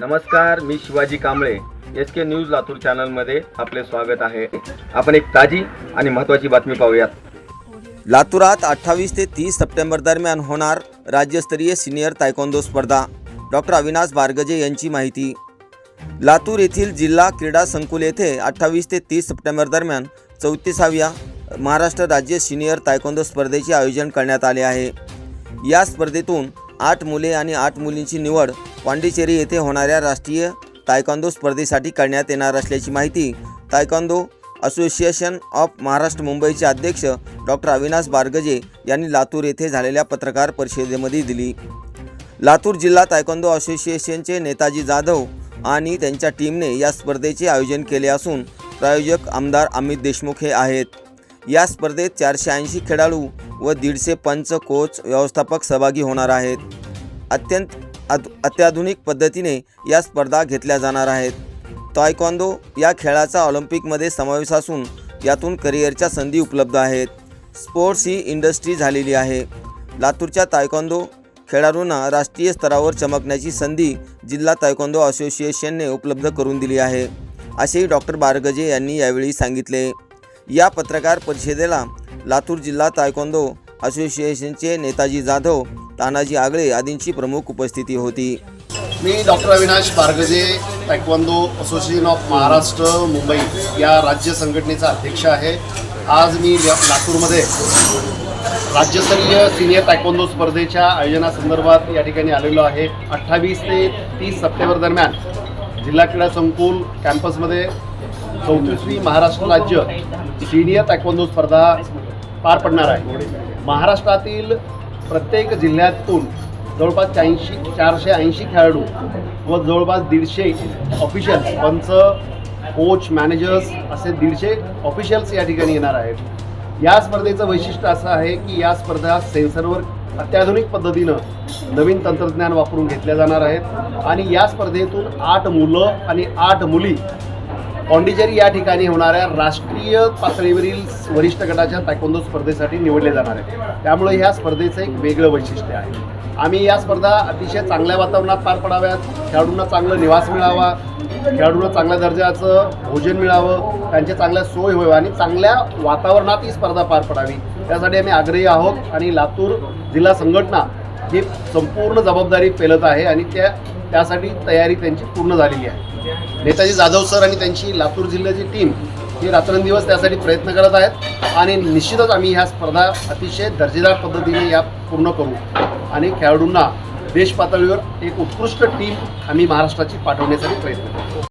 नमस्कार मी Shivaji Kamble. S K news Latur चॅनलमध्ये आपले स्वागत आहे. आपण एक ताजी आणि महत्त्वाची बातमी पाहूयात. लातूरात अठ्ठावीस ते तीस सप्टेंबर दरम्यान होणार राज्यस्तरीय सिनियर तायकोंदो स्पर्धा. डॉक्टर अविनाश बारगजे यांची माहिती. लातूर येथील जिल्हा क्रीडा संकुल येथे अठ्ठावीस ते तीस सप्टेंबर दरम्यान चौतीसाव्या महाराष्ट्र राज्य सिनियर तायकोंदो स्पर्धेचे आयोजन करण्यात आले आहे. या स्पर्धेतून आठ मुले आणि आठ मुलींची निवड पांडिचेरी येथे होणाऱ्या राष्ट्रीय तायकांदो स्पर्धेसाठी करण्यात येणार असल्याची माहिती तायकांदो असोसिएशन ऑफ महाराष्ट्र मुंबईचे अध्यक्ष डॉक्टर अविनाश बारगजे यांनी लातूर येथे झालेल्या पत्रकार परिषदेमध्ये दिली. लातूर जिल्हा तायकांदो असोसिएशनचे नेताजी जाधव आणि त्यांच्या टीमने या स्पर्धेचे आयोजन केले असून प्रायोजक आमदार अमित देशमुख हे आहेत. या स्पर्धेत चारशे ऐंशी खेळाडू व दीडशे पंच कोच व्यवस्थापक सहभागी होणार आहेत. अत्यंत अद अत्याधुनिक पद्धतीने या स्पर्धा घेतल्या जाणार आहेत. तायक्वांदो या खेळाचा ऑलिम्पिकमध्ये समावेश असून यातून करिअरच्या संधी उपलब्ध आहेत. स्पोर्ट्स ही इंडस्ट्री झालेली आहे. लातूरच्या तायक्वांदो खेळाडूंना राष्ट्रीय स्तरावर चमकण्याची संधी जिल्हा तायक्वांदो असोसिएशनने उपलब्ध करून दिली आहे असेही डॉक्टर बारगजे यांनी यावेळी सांगितले. या पत्रकार परिषदेला लातूर जिल्हा तायक्वांदो असोसिएशनचे नेताजी जाधव तानाजी आगळे आदींची प्रमुख उपस्थिती होती. मी doctor Avinash Bargaje taekwondo association of Maharashtra Mumbai या राज्य संघटनेचा अध्यक्ष आहे. आज मी ला- लातूरमध्ये राज्यस्तरीय सिनियर तायक्वांदो स्पर्धेच्या आयोजनासंदर्भात या ठिकाणी आलेलो आहे. अठ्ठावीस ते तीस सप्टेंबर दरम्यान जिल्हा क्रीडा संकुल कॅम्पसमध्ये चौतीसवी महाराष्ट्र राज्य सिनियर तायक्वांदो स्पर्धा पार पडणार आहे. महाराष्ट्रातील प्रत्येक जिल्ह्यातून जवळपास चारशे चारशे ऐंशी खेळाडू व जवळपास दीडशे ऑफिशियल्स पंच कोच मॅनेजर्स असे दीडशे ऑफिशियल्स या ठिकाणी येणार आहेत. या स्पर्धेचं वैशिष्ट्य असं आहे की या स्पर्धा सेन्सरवर अत्याधुनिक पद्धतीनं नवीन तंत्रज्ञान वापरून घेतल्या जाणार आहेत. आणि या स्पर्धेतून आठ मुलं आणि आठ मुली पॉंडिचेरी या ठिकाणी होणाऱ्या राष्ट्रीय पातळीवरील वरिष्ठ गटाच्या तायकोंदो स्पर्धेसाठी निवडले जाणार आहे त्यामुळे ह्या स्पर्धेचं एक वेगळं वैशिष्ट्य आहे. आम्ही या स्पर्धा अतिशय चांगल्या वातावरणात पार पडाव्यात. खेळाडूंना चांगलं निवास मिळावा. खेळाडूंना चांगल्या दर्जाचं भोजन मिळावं. त्यांच्या चांगल्या सोय व्हावं आणि चांगल्या वातावरणात ही स्पर्धा पार पडावी. त्यासाठी आम्ही आग्रही आहोत आणि लातूर जिल्हा संघटना ही संपूर्ण जबाबदारी पेलत आहे आणि त्या त्यासाठी तयारी त्यांची पूर्ण झालेली आहे. नेताजी जाधव सर आणि त्यांची लातूर जिल्ह्याची टीम ही रात्रंदिवस त्यासाठी प्रयत्न करत आहेत आणि निश्चितच आम्ही ह्या स्पर्धा अतिशय दर्जेदार पद्धतीने या पूर्ण करू. आणि खेळाडूंना देश पातळीवर एक उत्कृष्ट टीम आम्ही महाराष्ट्राची पाठवण्यासाठी प्रयत्न करू.